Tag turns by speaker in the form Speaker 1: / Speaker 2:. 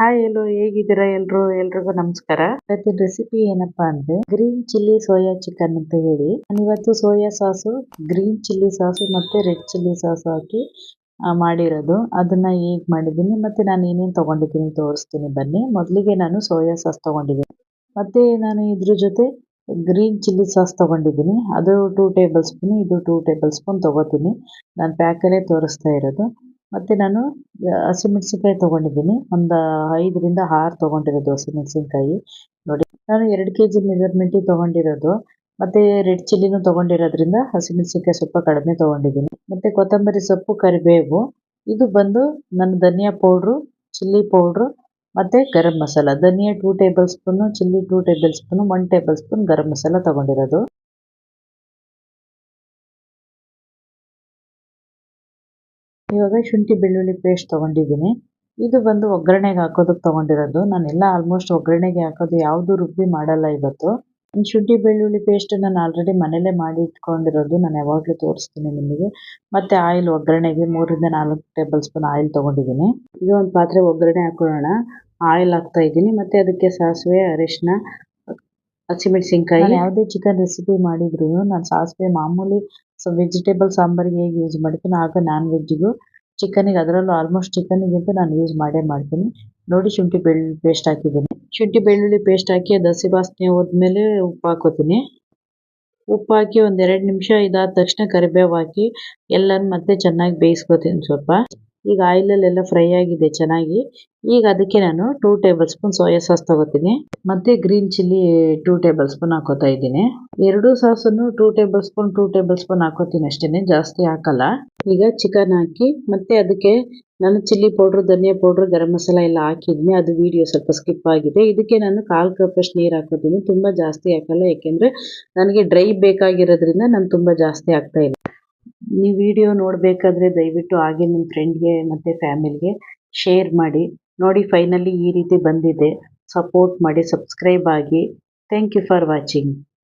Speaker 1: Hi ಎಲ್ಲೋ, ಹೇಗಿದ್ದೀರಾ ಎಲ್ರು? ಎಲ್ರಿಗೂ ನಮಸ್ಕಾರ. ಇವತ್ತಿನ ರೆಸಿಪಿ ಏನಪ್ಪಾ ಅಂದ್ರೆ ಗ್ರೀನ್ ಚಿಲ್ಲಿ ಸೋಯಾ ಚಿಕನ್ ಅಂತ ಹೇಳಿ. ನಾನು ಇವತ್ತು soya sauce green chilli sauce ಮತ್ತೆ ರೆಡ್ ಚಿಲ್ಲಿ ಸಾಸ್ ಹಾಕಿ ಮಾಡಿರೋದು. ಅದನ್ನ ಹೇಗ್ ಮಾಡಿದ್ದೀನಿ ಮತ್ತೆ ನಾನು ಏನೇನು ತಗೊಂಡಿದ್ದೀನಿ ತೋರಿಸ್ತೀನಿ ಬನ್ನಿ. ಮೊದಲಿಗೆ ನಾನು ಸೋಯಾ ಸಾಸ್ ತಗೊಂಡಿದ್ದೀನಿ. ಮತ್ತೆ ನಾನು ಇದ್ರ ಜೊತೆ ಗ್ರೀನ್ ಚಿಲ್ಲಿ ಸಾಸ್ ತಗೊಂಡಿದ್ದೀನಿ. ಅದು ಟೂ ಟೇಬಲ್ ಸ್ಪೂನ್ ಇದು ಟೂ ಟೇಬಲ್ ಸ್ಪೂನ್ ತಗೋತೀನಿ. ನಾನು ಪ್ಯಾಕಲ್ಲೇ ತೋರಿಸ್ತಾ ಇರೋದು. ಮತ್ತೆ ನಾನು ಹಸಿಮೆಣಸಿನಕಾಯಿ ತಗೊಂಡಿದ್ದೀನಿ. ಒಂದು ಐದರಿಂದ ಆರು ತಗೊಂಡಿರೋದು ಹಸಿಮೆಣಸಿನಕಾಯಿ ನೋಡಿ, ನಾನು ಎರಡು ಕೆ ಜಿ ಮೆಜರ್ಮೆಂಟಿಗೆ ತಗೊಂಡಿರೋದು. ಮತ್ತೆ ರೆಡ್ ಚಿಲ್ಲಿನೂ ತಗೊಂಡಿರೋದ್ರಿಂದ ಹಸಿಮೆಣಸಿನಕಾಯಿ ಸ್ವಲ್ಪ ಕಡಿಮೆ ತಗೊಂಡಿದ್ದೀನಿ. ಮತ್ತೆ ಕೊತ್ತಂಬರಿ ಸೊಪ್ಪು, ಕರಿಬೇವು. ಇದು ಬಂದು ನನ್ನ ಧನಿಯಾ ಪೌಡ್ರು, ಚಿಲ್ಲಿ ಪೌಡ್ರು, ಮತ್ತೆ ಗರಂ ಮಸಾಲ. ಧನಿಯಾ two tablespoon, chilli two tablespoon, one tablespoon garam masala ತಗೊಂಡಿರೋದು. ಇವಾಗ ಶುಂಠಿ ಬೆಳ್ಳುಳ್ಳಿ ಪೇಸ್ಟ್ ತಗೊಂಡಿದ್ದೀನಿ. ಇದು ಬಂದು ಒಗ್ಗರಣೆಗೆ ಹಾಕೋದಕ್ಕೆ ತಗೊಂಡಿರೋದು. ನಾನೆಲ್ಲ ಆಲ್ಮೋಸ್ಟ್ ಒಗ್ಗರಣೆಗೆ ಹಾಕೋದು ಯಾವುದು ರುಬ್ಬಿ ಮಾಡಲ್ಲ ಇವತ್ತು. ಶುಂಠಿ ಬೆಳ್ಳುಳ್ಳಿ ಪೇಸ್ಟ್ ನಾನು ಆಲ್ರೆಡಿ ಮನೇಲೆ ಮಾಡಿ ಇಟ್ಕೊಂಡಿರೋದು ನಾನು ಯಾವಾಗಲೂ ತೋರಿಸ್ತೀನಿ ನಿಮಗೆ. ಮತ್ತೆ ಆಯಿಲ್ ಒಗ್ಗರಣೆಗೆ ಮೂರಿಂದ ನಾಲ್ಕು ಟೇಬಲ್ ಸ್ಪೂನ್ ಆಯಿಲ್ ತಗೊಂಡಿದ್ದೀನಿ. ಇದು ಒಂದು ಪಾತ್ರೆ ಒಗ್ಗರಣೆ ಹಾಕೊಳ್ಳೋಣ ಆಯಿಲ್ ಹಾಕ್ತಾ ಇದ್ದೀನಿ. ಮತ್ತೆ ಅದಕ್ಕೆ ಸಾಸಿವೆ ಅರಿಶಿನ ಹಸಿಮೆಣಸಿನ್ಕಾಯಿ ಯಾವುದೇ ಚಿಕನ್ ರೆಸಿಪಿ ಮಾಡಿದ್ರು ನಾನು ಸಾಸಿವೆ ಮಾಮೂಲಿ ಸೊ ವೆಜಿಟೇಬಲ್ ಸಾಂಬಾರಿಗೆ ಹೇಗೆ ಯೂಸ್ ಮಾಡ್ತೀನಿ, ಆಗ ನಾನ್ ವೆಜ್ಜಿಗೂ ಚಿಕನಿಗೆ ಅದರಲ್ಲೂ ಆಲ್ಮೋಸ್ಟ್ ಚಿಕನಿಗಂತೂ ನಾನು ಯೂಸ್ ಮಾಡೇ ಮಾಡ್ತೀನಿ. ನೋಡಿ ಶುಂಠಿ ಬೆಳ್ಳುಳ್ಳಿ ಪೇಸ್ಟ್ ಹಾಕಿದ್ದೀನಿ. ಶುಂಠಿ ಬೆಳ್ಳುಳ್ಳಿ ಪೇಸ್ಟ್ ಹಾಕಿ ಅದು ಹಸಿ ವಾಸನೆ ಹೋದ್ಮೇಲೆ ಉಪ್ಪು ಹಾಕೋತೀನಿ. ಉಪ್ಪು ಹಾಕಿ ಒಂದೆರಡು ನಿಮಿಷ ಇದಾದ ತಕ್ಷಣ ಕರಿಬೇವು ಹಾಕಿ ಎಲ್ಲನೂ ಮತ್ತೆ ಚೆನ್ನಾಗಿ ಬೇಯಿಸ್ಕೊತೀನಿ ಸ್ವಲ್ಪ. ಈಗ ಆಯಿಲಲ್ಲೆಲ್ಲ ಫ್ರೈ ಆಗಿದೆ ಚೆನ್ನಾಗಿ. ಈಗ ಅದಕ್ಕೆ ನಾನು two tablespoon soya sauce ತಗೋತೀನಿ. ಮತ್ತೆ green chilli two tablespoon ಹಾಕೋತಾ ಇದ್ದೀನಿ. ಎರಡೂ ಸಾಸನ್ನು two tablespoon two tablespoon ಹಾಕೋತೀನಿ ಅಷ್ಟೇನೆ, ಜಾಸ್ತಿ ಹಾಕಲ್ಲ. ಈಗ ಚಿಕನ್ ಹಾಕಿ, ಮತ್ತೆ ಅದಕ್ಕೆ ನಾನು ಚಿಲ್ಲಿ ಪೌಡರ್ ಧನಿಯಾ ಪೌಡ್ರು ಗರಂ ಮಸಾಲ ಎಲ್ಲ ಹಾಕಿದ್ನಿ ಅದು ವಿಡಿಯೋ ಸ್ವಲ್ಪ ಸ್ಕಿಪ್ ಆಗಿದೆ. ಇದಕ್ಕೆ ನಾನು ಕಾಲು ಕಪ್ಪಷ್ಟು ನೀರು ಹಾಕೋತೀನಿ. ತುಂಬ ಜಾಸ್ತಿ ಹಾಕಲ್ಲ, ಯಾಕೆಂದ್ರೆ ನನಗೆ ಡ್ರೈ ಬೇಕಾಗಿರೋದ್ರಿಂದ ನಾನು ತುಂಬ ಜಾಸ್ತಿ ಹಾಕ್ತಾ ಇಲ್ಲ. ನೀವು ವಿಡಿಯೋ ನೋಡಬೇಕಾದ್ರೆ ದಯವಿಟ್ಟು ಹಾಗೆ ನಿಮ್ಮ ಫ್ರೆಂಡ್ಗೆ ಮತ್ತು ಫ್ಯಾಮಿಲಿಗೆ ಶೇರ್ ಮಾಡಿ. ನೋಡಿ ಫೈನಲಿ ಈ ರೀತಿ ಬಂದಿದೆ. ಸಪೋರ್ಟ್ ಮಾಡಿ ಸಬ್ಸ್ಕ್ರೈಬ್ ಆಗಿ. Thank you for watching